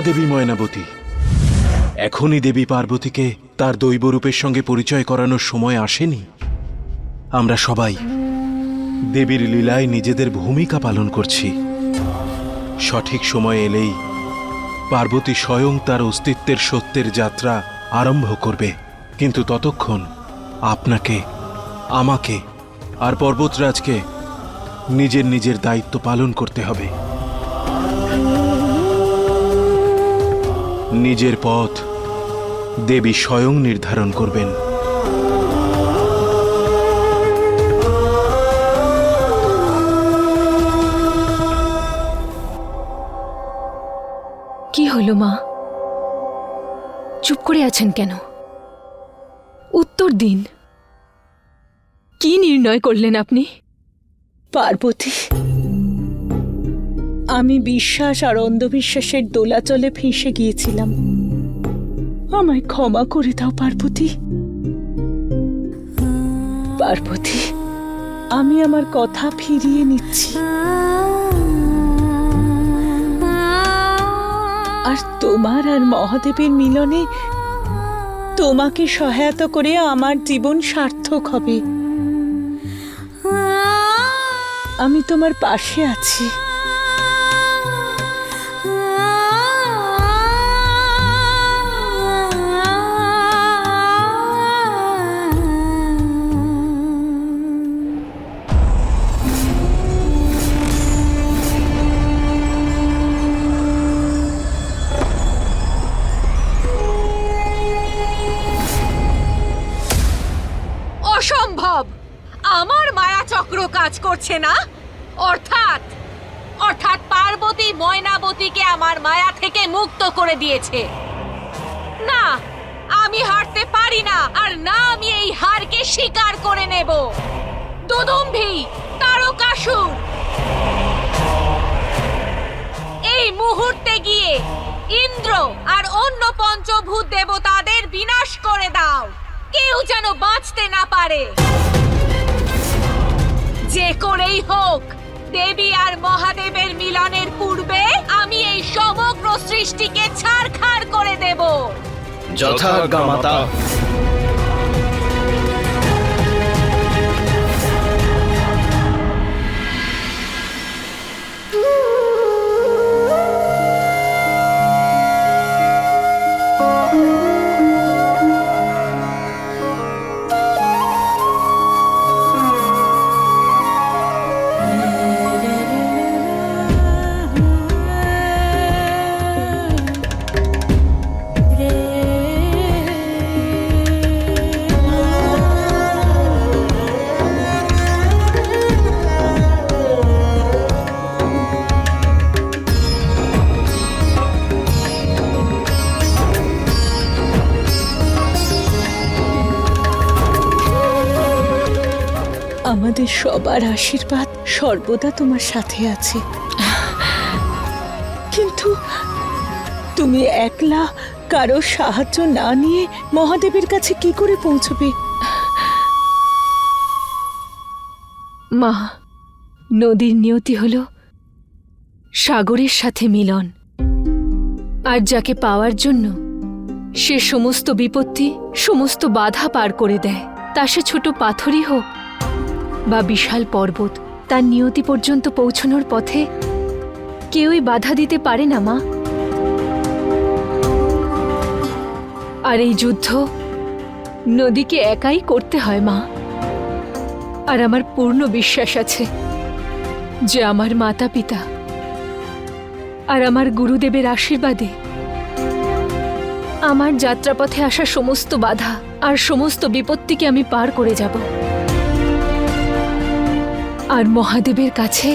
দেবী ময়নাবতী। এখনই দেবী পার্বতীকে তার দৈবরূপের সঙ্গে পরিচয় করানোর সময় আসেনি। আমরা সবাই দেবীর লীলায় নিজেদের ভূমিকা পালন করছি। সঠিক সময় এলেই পার্বতী স্বয়ং তার অস্তিত্বের সত্যের যাত্রা আরম্ভ করবে। কিন্তু ততক্ষণ আপনাকে, আমাকে আর পর্বতরাজকে নিজের নিজের দায়িত্ব পালন করতে হবে। নিজের পথ দেবী স্বয়ং নির্ধারণ করবেন। কি হলো মা? চুপ করে আছেন কেন? উত্তর দিন। কি নির্ণয় করলেন আপনি? পার্বতী আমি বিশ্বাস আর অন্ধবিশ্বাসের দোলাচলে ফেঁসে গিয়েছিলাম। আমায় ক্ষমা করে দাও, পার্বতী। পার্বতী, আমি আমার কথা ফিরিয়ে নিচ্ছি। আর তোমার আর মহাদেবের মিলনে তোমাকে সহায়তা করে আমার জীবন সার্থক হবে। আমি তোমার পাশে আছি। চক্র কাজ করছে না? অর্থাৎ অর্থাৎ পার্বতী ময়নাবতীকে আমার মায়া থেকে মুক্ত করে দিয়েছে। না, আমি হারতে পারি না, আর না আমি এই হারকে স্বীকার করে নেব। দুদুম্ভি, তারকাসুর। এই মুহূর্তে গিয়ে ইন্দ্র আর অন্য পঞ্চভূত দেবতাদের বিনাশ করে দাও। কেউ যেন বাঁচতে না পারে। করেই হোক, দেবী আর মহাদেবের মিলনের পূর্বে আমি এই সমগ্র সৃষ্টিকে ছাড়খাড় করে দেব। মাতা সবার আশীর্বাদ সর্বদা তোমার সাথে আছে। কিন্তু তুমি একলা কারও সাহায্য না নিয়ে মহাদেবের কাছে কি করে পৌঁছবে? মা, নদীর নিয়তি হল সাগরের সাথে মিলন। আর যাকে পাওয়ার জন্য সে সমস্ত বিপত্তি, সমস্ত বাধা পার করে দেয়। তা সে ছোট পাথরই হোক বা বিশাল পর্বত তার নিয়তি পর্যন্ত পৌঁছানোর পথে কেউই বাধা দিতে পারে না, মা। আর এই যুদ্ধ নদীকে একাই করতে হয়, মা। আর আমার পূর্ণ বিশ্বাস আছে যে আমার মাতা পিতা আর আমার গুরুদেবের আশীর্বাদে আমার যাত্রাপথে আসা সমস্ত বাধা আর সমস্ত বিপত্তিকে আমি পার করে যাব। আর মহাদেবের কাছে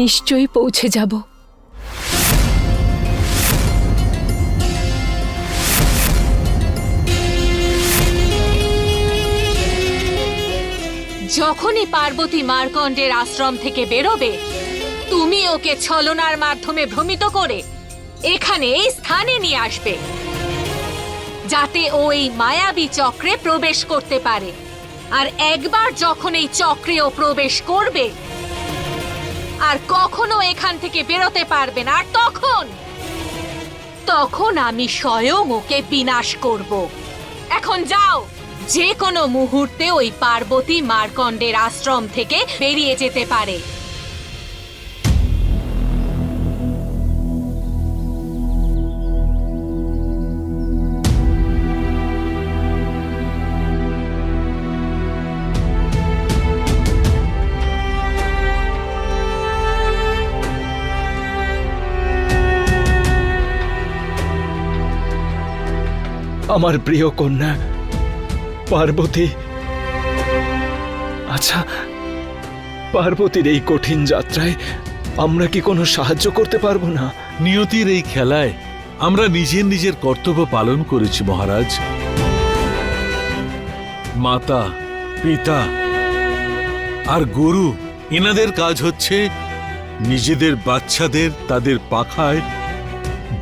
নিশ্চয়ই পৌঁছে যাব। যখনই পার্বতী মার্কণ্ডের আশ্রম থেকে বেরোবে, তুমি ওকে ছলনার মাধ্যমে ভ্রমিত করে এখানে এই স্থানে নিয়ে আসবে, যাতে ও এই মায়াবী চক্রে প্রবেশ করতে পারে। আর একবার যখন এই চক্রেও প্রবেশ করবে, আর কখনো এখান থেকে বেরোতে পারবে না, আর তখন তখন আমি স্বয়ং ওকে বিনাশ করব। এখন যাও যে কোনো মুহূর্তে ওই পার্বতী মার্কণ্ডের আশ্রম থেকে বেরিয়ে যেতে পারে। আমার প্রিয় কন্যা, পার্বতী। আচ্ছা পার্বতীর এই কঠিন যাত্রায় আমরা কি কোনো সাহায্য করতে পারব না? নিয়তির এই খেলায় আমরা নিজের নিজের কর্তব্য পালন করেছি, মহারাজ। মাতা, পিতা আর গুরু, এনাদের কাজ হচ্ছে নিজেদের বাচ্চাদের তাদের পাখায়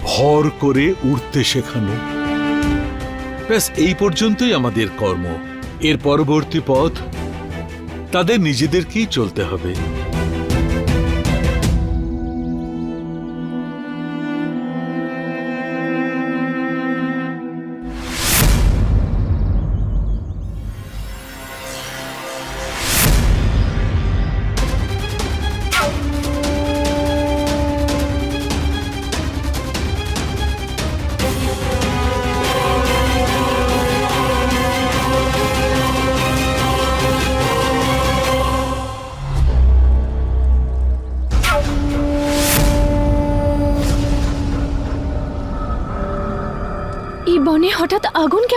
ভর করে উঠতে শেখানো। ব্যাস এই পর্যন্তই আমাদের কর্ম। এর পরবর্তী পথ তাদের নিজেদেরকেই চলতে হবে।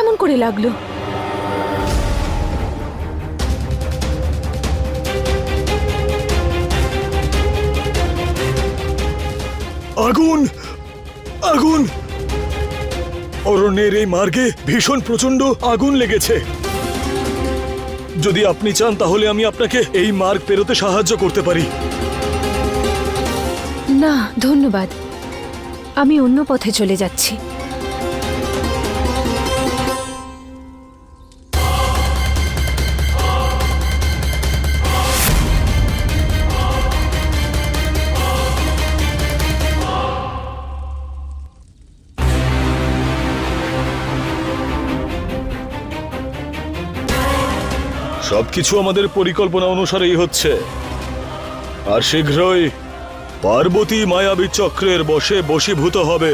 কেমন করে লাগল? আগুন! আগুন! অরণ্যের এই মার্গে ভীষণ প্রচণ্ড আগুন লেগেছে। যদি আপনি চান তাহলে আমি আপনাকে এই মার্গ পেরোতে সাহায্য করতে পারি। না ধন্যবাদ। আমি অন্য পথে চলে যাচ্ছি। সবকিছু আমাদের পরিকল্পনা অনুসারেই হচ্ছে। আর শীঘ্রই পার্বতী মায়াবী চক্রের বশে বশীভূত হবে।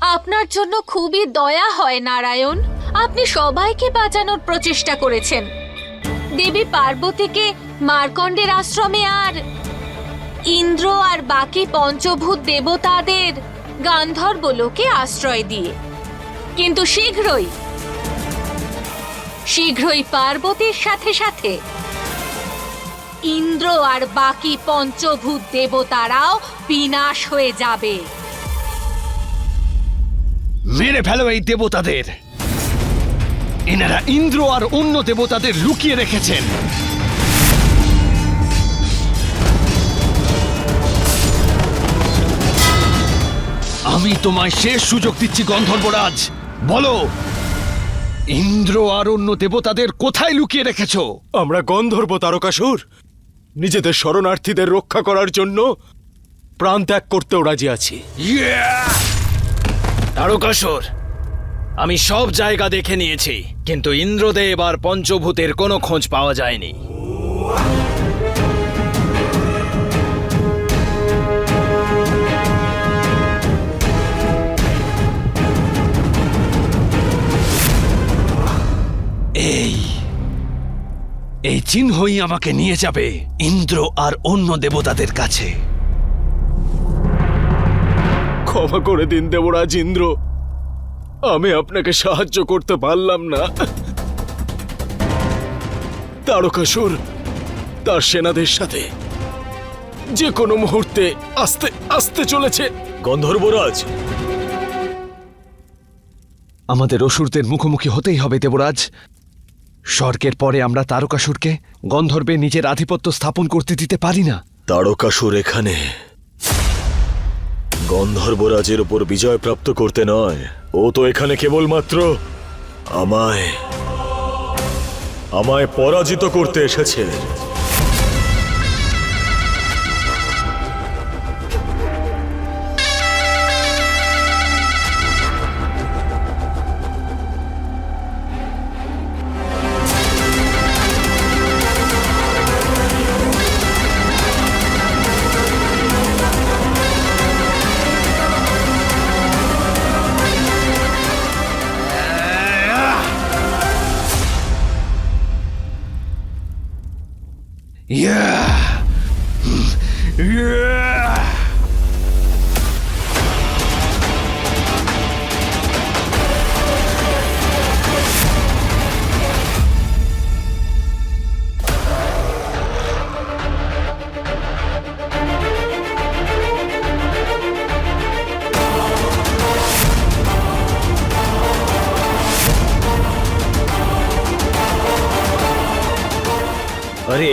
আপনার জন্য খুবই দয়া হয়, নারায়ণ। আপনি সবাইকে বাঁচানোর প্রচেষ্টা করেছেন। দেবী পার্বতীকে মার্কণ্ডের আশ্রমে আর ইন্দ্র আর বাকি পঞ্চভূত দেবতাদের গান্ধর্বলোকে আশ্রয় দিয়ে। কিন্তু শীঘ্রই শীঘ্রই পার্বতীর সাথে সাথে। ইন্দ্র আর বাকি পঞ্চভূত দেবতারাও বিনাশ হয়ে যাবে। মেরে ফেলো এই দেবতাদের। এনারা ইন্দ্র আর অন্য দেবতাদের লুকিয়ে রেখেছেন। আমি তোমায় শেষ সুযোগ দিচ্ছি, গন্ধর্বরাজ। বলো ইন্দ্র আর অন্য দেবতাদের কোথায় লুকিয়ে রেখেছ? আমরা গন্ধর্ব তারকাসুর। নিজেদের শরণার্থীদের রক্ষা করার জন্য প্রাণ ত্যাগ করতেও রাজি আছি। তারকাসুর আমি সব জায়গা দেখে নিয়েছি কিন্তু ইন্দ্রদেব আর পঞ্চভূতের কোনো খোঁজ পাওয়া যায়নি। এই এই চিহ্নই আমাকে নিয়ে যাবে ইন্দ্র আর অন্য দেবতাদের কাছে। ক্ষমা করে দিন দেবরাজ ইন্দ্র। আমি আপনাকে সাহায্য করতে পারলাম না। তারকাসুর তার সেনাদের সাথে যে কোনো মুহূর্তে আসতে আসতে চলেছে। গন্ধর্বরাজ আমাদের অসুরদের মুখোমুখি হতেই হবে দেবরাজ। স্বর্গের পরে আমরা তারকাসুরকে গন্ধর্বে নিজের আধিপত্য স্থাপন করতে দিতে পারি না। তারকাসুর এখানে। গন্ধর্বরাজের উপর বিজয় প্রাপ্ত করতে নয়। ও তো এখানে কেবলমাত্র আমায় আমায় পরাজিত করতে এসেছে।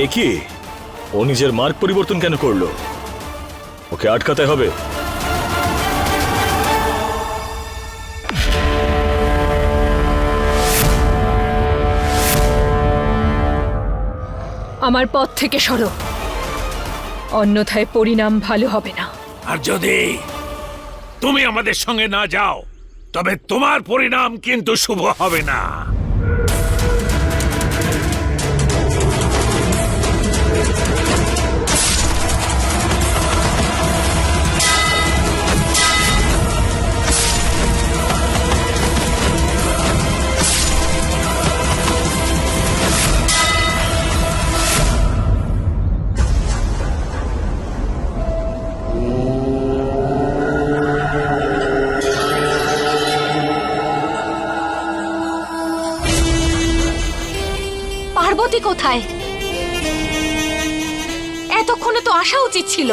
কি? ও নিজের মার্গ পরিবর্তন কেন করল? ওকে আটকাতে হবে। আমার পথ থেকে সরো। অন্যথায় পরিণাম ভালো হবে না। আর যদি তুমি আমাদের সঙ্গে না যাও তবে তোমার পরিণাম কিন্তু শুভ হবে না। পার্বতী কোথায়? এতক্ষণে তো আসা উচিত ছিল।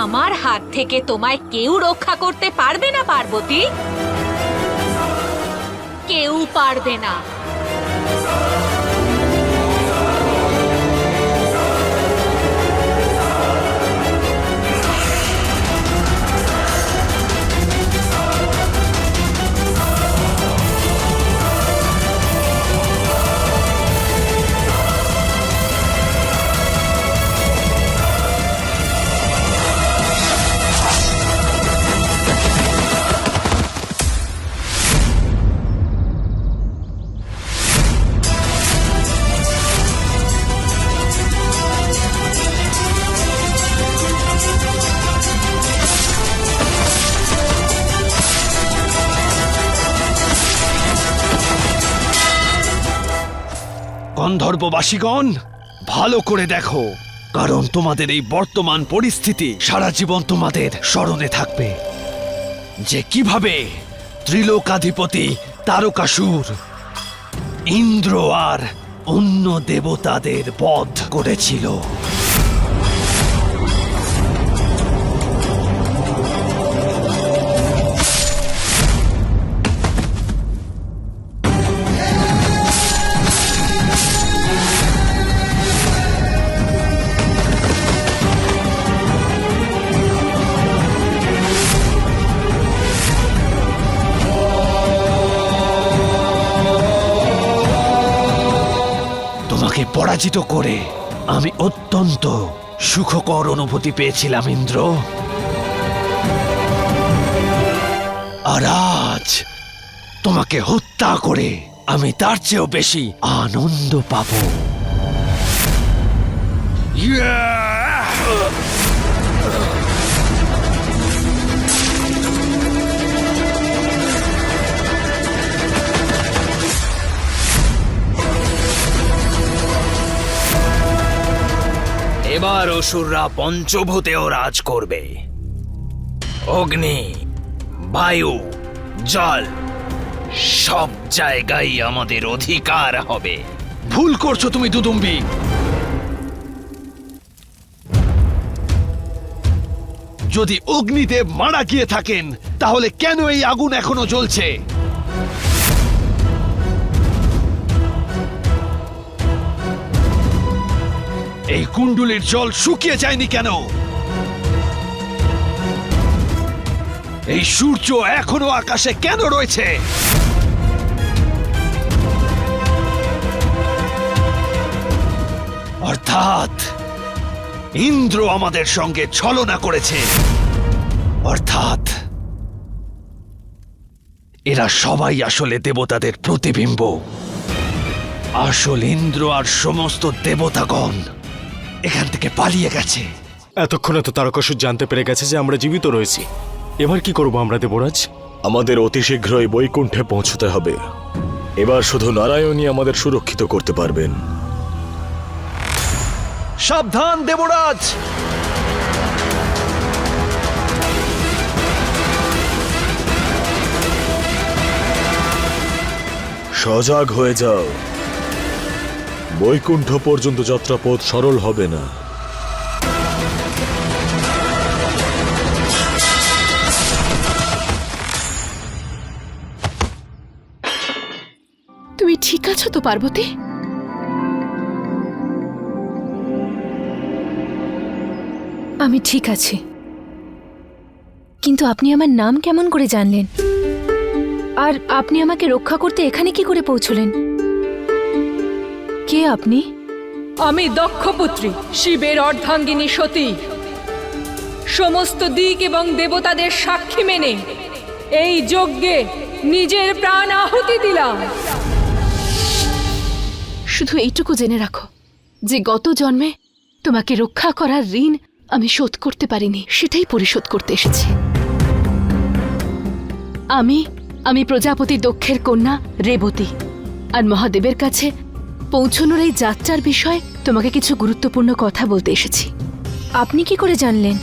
আমার হাত থেকে তোমায় কেউ রক্ষা করতে পারবে না, পার্বতী। কেউ পারবে না। গন্ধর্ববাসীগণ ভালো করে দেখো, কারণ তোমাদের এই বর্তমান পরিস্থিতি সারা জীবন তোমাদের স্মরণে থাকবে। যে কীভাবে ত্রিলোকাধিপতি তারকাসুর ইন্দ্র আর অন্য দেবতাদের বধ করেছিল পরাজিত করে আমি অত্যন্ত সুখকর অনুভূতি পেয়েছিলাম, ইন্দ্র আর আজ তোমাকে হত্যা করে আমি তার চেয়েও বেশি আনন্দ পাব Yeah! এবার অসুররা পঞ্চভূতেও রাজ করবে। অগ্নি, বায়ু, জল, সব জায়গায় আমাদের অধিকার হবে। ভুল করছ তুমি, দুদুম্বি। যদি অগ্নিদেব মারা গিয়ে থাকেন, তাহলে কেন এই আগুন এখনও জ্বলছে? এই কুণ্ডুলির জল শুকিয়ে যায়নি কেন? এই সূর্য এখনও আকাশে কেন রয়েছে? অর্থাৎ, ইন্দ্র আমাদের সঙ্গে ছলনা করেছে। অর্থাৎ, এরা সবাই আসলে দেবতাদের প্রতিবিম্ব। আসল ইন্দ্র আর সমস্ত দেবতাগণ এখান থেকে পালিয়ে গেছে। এতক্ষণে তো তারকাসুর জানতে পেরে গেছে যে আমরা জীবিত রয়েছি। এবার কি করব আমরা দেবরাজ? আমাদের অতি শীঘ্রই বৈকুণ্ঠে পৌঁছতে হবে। এবার শুধু নারায়ণই আমাদের সুরক্ষিত করতে পারবেন। সাবধান দেবরাজ! সজাগ হয়ে যাও। বৈকুণ্ঠ পর্যন্ত যাত্রাপথ সরল হবে না। তুমি ঠিক আছো তো, পার্বতী? আমি ঠিক আছি। কিন্তু আপনি আমার নাম কেমন করে জানলেন? আর আপনি আমাকে রক্ষা করতে এখানে কি করে পৌঁছলেন? কে আপনি? আমি দক্ষপুত্রী শিবের অর্ধাঙ্গিনী সতী। সমস্ত দিক এবং দেবতাদের সাক্ষী মেনে এই যজ্ঞে নিজের প্রাণ আহুতি দিলাম। শুধু এইটুকু জেনে রাখো যে গত জন্মে তোমাকে রক্ষা করার ঋণ আমি শোধ করতে পারিনি সেটাই পরিশোধ করতে এসেছি। আমি আমি প্রজাপতি দক্ষের কন্যা রেবতী আর মহাদেবের কাছে পৌঁছনোর এই যাত্রার বিষয়ে তোমাকে কিছু গুরুত্বপূর্ণ কথা বলতে এসেছি। আপনি কি করে জানলেন?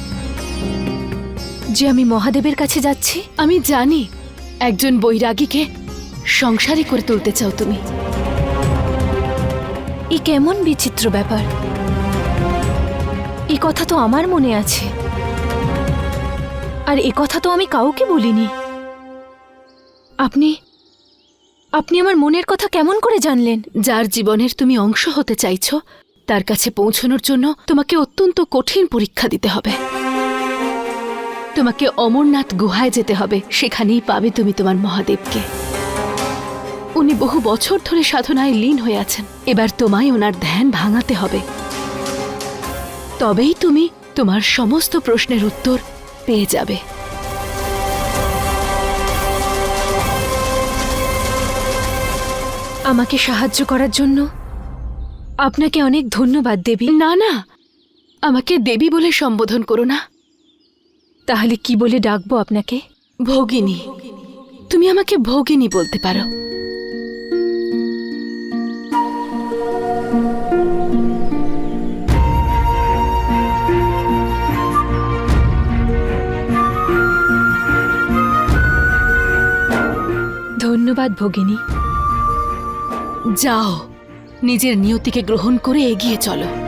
যে আমি মহাদেবের কাছে যাচ্ছি? আমি জানি একজন বৈরাগীকে সংসারী করে তুলতে চাও তুমি। এ কেমন বিচিত্র ব্যাপার। এ কথা তো আমার মনে আছে। আর এ কথা তো আমি কাউকে বলিনি। আপনি আপনি আমার মনের কথা কেমন করে জানলেন? যার জীবনের তুমি অংশ হতে চাইছ, তার কাছে পৌঁছানোর জন্য তোমাকে অত্যন্ত কঠিন পরীক্ষা দিতে হবে। তোমাকে অমরনাথ গুহায় যেতে হবে, সেখানেই পাবে তুমি তোমার মহাদেবকে। উনি বহু বছর ধরে সাধনায় লীন হয়ে আছেন। এবার তোমায় ওনার ধ্যান ভাঙাতে হবে। তবেই তুমি তোমার সমস্ত প্রশ্নের উত্তর পেয়ে যাবে। আমাকে সাহায্য করার জন্য? আপনাকে অনেক ধন্যবাদ দেবী। না না। আমাকে দেবী বলে সম্বোধন করো না। তাহলে কি বলে ডাকবো আপনাকে? ভগিনী তুমি আমাকে ভগিনী বলতে পারো। ধন্যবাদ ভগিনী। যাও নিজের নিয়তিকে গ্রহণ করে এগিয়ে চলো।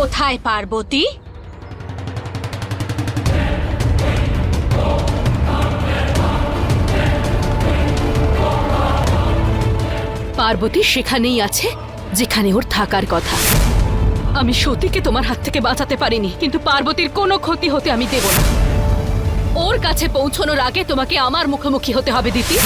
কোথায় পার্বতী? পার্বতী সেখানেই আছে, যেখানে ওর থাকার কথা। আমি সতীকে তোমার হাত থেকে বাঁচাতে পারিনি, কিন্তু পার্বতীর কোনো ক্ষতি হতে আমি দেব না। ওর কাছে পৌঁছানোর আগে তোমাকে আমার মুখোমুখি হতে হবে, দিতি।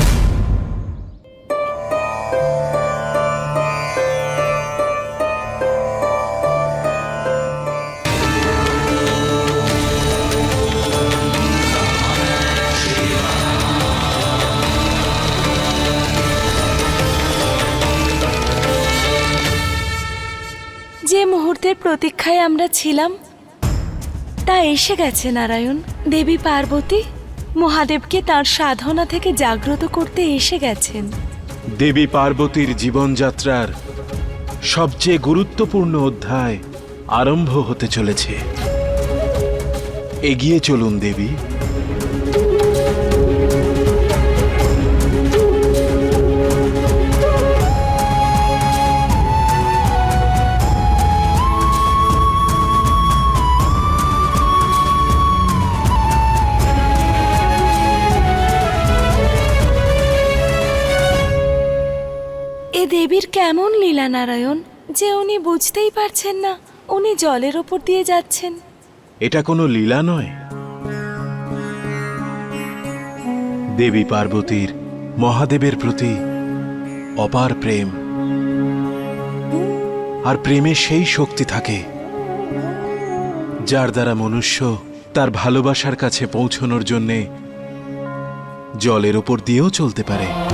প্রতীক্ষায় আমরা ছিলাম। তা এসে গেছে, নারায়ণ। দেবী পার্বতী মহাদেবকে তার সাধনা থেকে জাগ্রত করতে এসে গেছেন। দেবী পার্বতীর জীবনযাত্রার সবচেয়ে গুরুত্বপূর্ণ অধ্যায় আরম্ভ হতে চলেছে। এগিয়ে চলুন, দেবী। দেবীর কেমন লীলা নারায়ণ যে উনি বুঝতেই পারছেন না উনি জলের ওপর দিয়ে যাচ্ছেন। এটা কোনো লীলা নয়। দেবী পার্বতীর মহাদেবের প্রতি অপার প্রেম। আর প্রেমে সেই শক্তি থাকে, যার দ্বারা মনুষ্য তার ভালোবাসার কাছে পৌঁছনোর জন্যে জলের ওপর দিয়েও চলতে পারে।